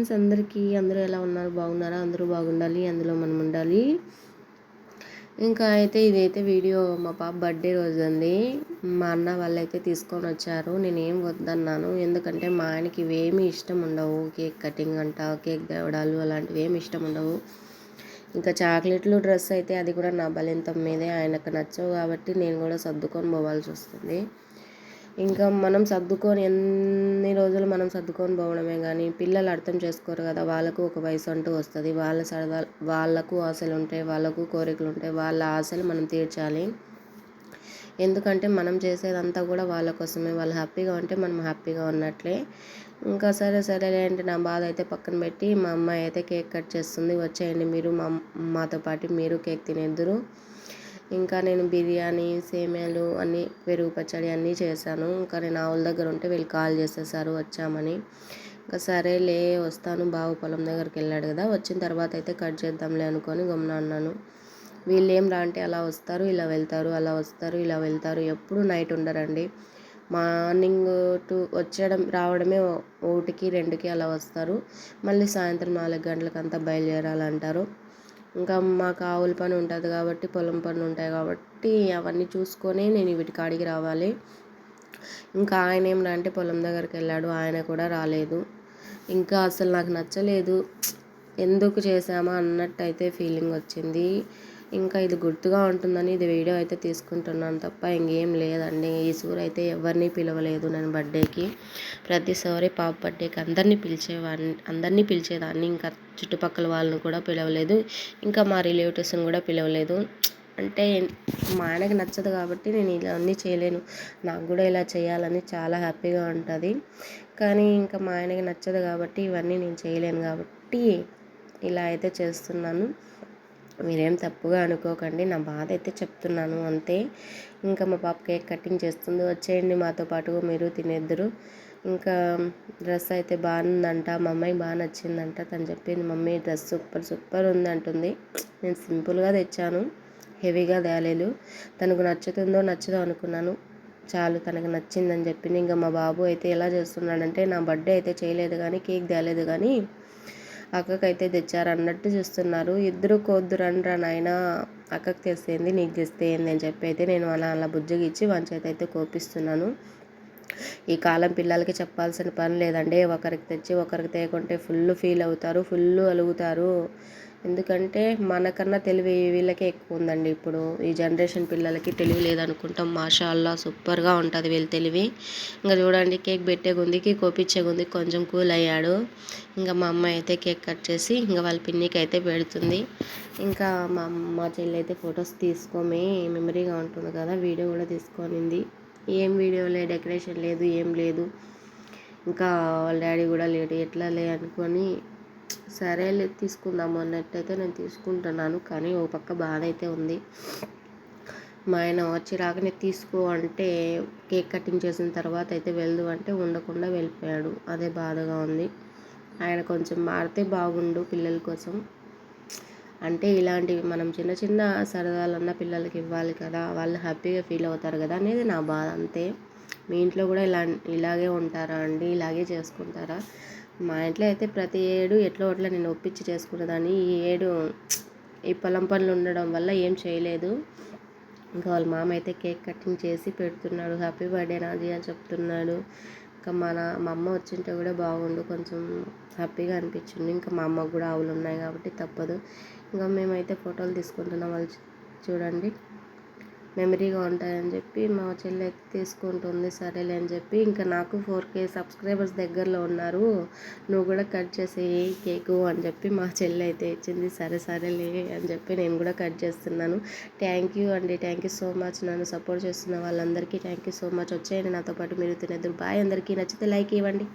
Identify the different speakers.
Speaker 1: Friends అందరికీ అందరూ ఎలా ఉన్నారు? బాగున్నారా? అందరూ బాగుండాలి? అందులో మనం ఉండాలి. ఇంకా అయితే ఇదైతే వీడియో మా పాప బర్త్డే రోజు అండి మా అన్న వాళ్ళైతే తీసుకొని వచ్చారు. నేనేం వద్దన్నాను. ఎందుకంటే మా ఆయనకి ఇవేమీ ఇష్టం ఉండవు. కేక్ కటింగ్ అంట కేక్ తేవడాలు అలాంటివి ఏమి ఇష్టం ఉండవు. ఇంకా చాక్లెట్లు డ్రెస్ అయితే అది కూడా నా బలింతం మీదే. ఆయనకు నచ్చవు కాబట్టి నేను కూడా సర్దుకొని పోవాల్సి వస్తుంది. ఇంకా మనం సర్దుకొని ఎన్ని రోజులు మనం సర్దుకొని పోవడమే కానీ పిల్లలు అర్థం చేసుకోరు కదా వాళ్ళకు ఒక వయసు అంటూ వస్తుంది. వాళ్ళ సరదా వాళ్ళకు ఆశలు ఉంటాయి వాళ్ళకు కోరికలు ఉంటాయి వాళ్ళ ఆశలు మనం తీర్చాలి. ఎందుకంటే మనం చేసేదంతా కూడా వాళ్ళ కోసమే. వాళ్ళు హ్యాపీగా ఉంటే మనం హ్యాపీగా ఉన్నట్లే. ఇంకా సరే సరేలే అంటే నా బాధ అయితే పక్కన పెట్టి మా అమ్మాయి అయితే కేక్ కట్ చేస్తుంది. వచ్చేయండి మీరు మా మాతో పాటు మీరు కేక్ తినేద్దరు. ఇంకా నేను బిర్యానీ సేమ్యాలు అన్నీ పెరుగు పచ్చడి అన్నీ చేశాను. ఇంకా నేను ఆవుల దగ్గర ఉంటే వీళ్ళు కాల్ చేసేసారు వచ్చామని. ఇంకా సరేలే వస్తాను. బావు పొలం దగ్గరికి వెళ్ళాడు కదా. వచ్చిన తర్వాత అయితే కట్ చేద్దాంలే అనుకొని గమ్మున అన్నాను వీళ్ళు ఏం రా అంటే అలా వస్తారు ఇలా వెళ్తారు అలా వస్తారు ఇలా వెళ్తారు. ఎప్పుడు నైట్ ఉండరండి. మార్నింగ్ టు వచ్చడం రావడమే ఒకటికి రెండుకి అలా వస్తారు. మళ్ళీ సాయంత్రం నాలుగు గంటలకు అంతా బయలుదేరాలంటారు. ఇంకా మాకు ఆవుల పని ఉంటుంది కాబట్టి పొలం పనులు ఉంటాయి కాబట్టి అవన్నీ చూసుకొని నేను వీటి కాడికి రావాలి. ఇంకా ఆయన ఏం అంటే పొలం దగ్గరికి వెళ్ళాడు ఆయన కూడా రాలేదు. ఇంకా అసలు నాకు నచ్చలేదు. ఎందుకు చేసామా అన్నట్టు అయితే ఫీలింగ్ వచ్చింది. ఇంకా ఇది గుర్తుగా ఉంటుందని ఇది వీడియో అయితే తీసుకుంటున్నాను తప్ప ఇంకేం లేదండి. ఈ సూర్ అయితే ఎవరిని పిలవలేదు నేను బర్త్డేకి. ప్రతిసారి పాప బర్త్డేకి అందరినీ పిలిచేవాడిని అందరినీ పిలిచేదాన్ని. ఇంకా చుట్టుపక్కల వాళ్ళని కూడా పిలవలేదు. ఇంకా మా రిలేటివ్స్ని కూడా పిలవలేదు. అంటే మా ఆయనకి నచ్చదు కాబట్టి నేను ఇలా అన్నీ చేయలేను. నాకు కూడా ఇలా చేయాలని చాలా హ్యాపీగా ఉంటుంది. కానీ ఇంకా మా ఆయనకి నచ్చదు కాబట్టి ఇవన్నీ నేను చేయలేను కాబట్టి ఇలా అయితే చేస్తున్నాను. మీరేం తప్పుగా అనుకోకండి. నా బాధ అయితే చెప్తున్నాను. అంతే. ఇంకా మా పాప కేక్ కటింగ్ చేస్తుంది. వచ్చేయండి మాతో పాటు. మీరు తినేద్దరు. ఇంకా డ్రెస్ అయితే బాగుందంట. మా అమ్మాయి బాగా నచ్చిందంట. తను చెప్పింది మమ్మీ డ్రెస్ సూపర్ సూపర్ ఉంది అంటుంది. నేను సింపుల్గా తెచ్చాను. హెవీగా తేలేదు. తనకు నచ్చుతుందో నచ్చదో అనుకున్నాను. చాలు తనకు నచ్చిందని చెప్పింది. ఇంకా మా బాబు అయితే ఎలా చేస్తున్నాడంటే నా బర్త్డే అయితే చేయలేదు కానీ కేక్ తేలేదు కానీ అక్కకైతే తెచ్చారు అన్నట్టు చూస్తున్నారు. ఇద్దరు కొద్దురండ్రా నాయన అక్కకు తెస్తేంది నీకు తెస్తేంది అని చెప్పి అయితే నేను అలా అలా బుజ్జగిచ్చి ఇచ్చి వంచేత అయితే కోపిస్తున్నాను. ఈ కాలం పిల్లలకి చెప్పాల్సిన పని లేదండి. ఒకరికి తెచ్చి ఒకరికి తేకుంటే ఫుల్ ఫీల్ అవుతారు ఫుల్ అలుగుతారు. ఎందుకంటే మనకన్నా తెలివి వీళ్ళకే ఎక్కువ ఉందండి ఇప్పుడు. ఈ జనరేషన్ పిల్లలకి తెలివి లేదనుకుంటాం. మాషా అల్లా సూపర్గా ఉంటుంది వీళ్ళ తెలివి. ఇంకా చూడండి కేక్ పెట్టే గుందికి కోపించే గుందికి కొంచెం కూల్ అయ్యాడు. ఇంకా మా అమ్మ అయితే కేక్ కట్ చేసి ఇంకా వాళ్ళ పిన్నికి అయితే పెడుతుంది. ఇంకా మా మా చెల్లి అయితే ఫొటోస్ తీసుకోమే మెమరీగా ఉంటుంది కదా వీడియో కూడా తీసుకొనింది. ఏం వీడియో లే డెకరేషన్ లేదు ఏం లేదు. ఇంకా వాళ్ళ డాడీ కూడా లేడు ఎట్లా లే అనుకొని సరేలే తీసుకుందాము అన్నట్టయితే నేను తీసుకుంటున్నాను. కానీ ఓ పక్క బాధ అయితే ఉంది. మా ఆయన వచ్చి రాకనే తీసుకో అంటే కేక్ కటింగ్ చేసిన తర్వాత అయితే వెళ్దు అంటే ఉండకుండా వెళ్ళిపోయాడు. అదే బాధగా ఉంది. ఆయన కొంచెం మారితే బాగుండు పిల్లల కోసం. అంటే ఇలాంటివి మనం చిన్న చిన్న సరదాలన్న పిల్లలకి ఇవ్వాలి కదా వాళ్ళు హ్యాపీగా ఫీల్ అవుతారు కదా అనేది నా బాధ అంతే. మీ ఇంట్లో కూడా ఇలా ఇలాగే ఉంటారా అండి? ఇలాగే చేసుకుంటారా? మా ఇంట్లో అయితే ప్రతి ఏడు ఎట్లా అట్లా నేను ఒప్పించి చేసుకునేదాన్ని. ఈ ఏడు ఈ పొలం పనులు ఉండడం వల్ల ఏం చేయలేదు. ఇంకా వాళ్ళ మామ అయితే కేక్ కటింగ్ చేసి పెడుతున్నాడు. హ్యాపీ బర్త్డే నాది అని చెప్తున్నాడు. ఇంకా మన మా అమ్మ వచ్చింటే కూడా బాగుండు. కొంచెం హ్యాపీగా అనిపించింది. ఇంకా మా అమ్మకు కూడా ఆవులు ఉన్నాయి కాబట్టి తప్పదు. ఇంకా మేమైతే ఫోటోలు తీసుకుంటున్నాం. వాళ్ళు చూడండి. మెమరీగా ఉంటాయని చెప్పి మా చెల్లి అయితే తీసుకుంటుంది సరేలే అని చెప్పి. ఇంకా నాకు ఫోర్ కే సబ్స్క్రైబర్స్ దగ్గరలో ఉన్నారు. నువ్వు కూడా కట్ చేసేయి కేకు అని చెప్పి మా చెల్లి అయితే ఇచ్చింది. సరే సరేలే అని చెప్పి నేను కూడా కట్ చేస్తున్నాను. థ్యాంక్ యూ అండి. థ్యాంక్ యూ సో మచ్ నన్ను సపోర్ట్ చేస్తున్న వాళ్ళందరికీ థ్యాంక్ యూ సో మచ్ వచ్చేయండి నాతో పాటు మీరు తినేద్దరు బాయ్ అందరికీ. నచ్చితే లైక్ ఇవ్వండి.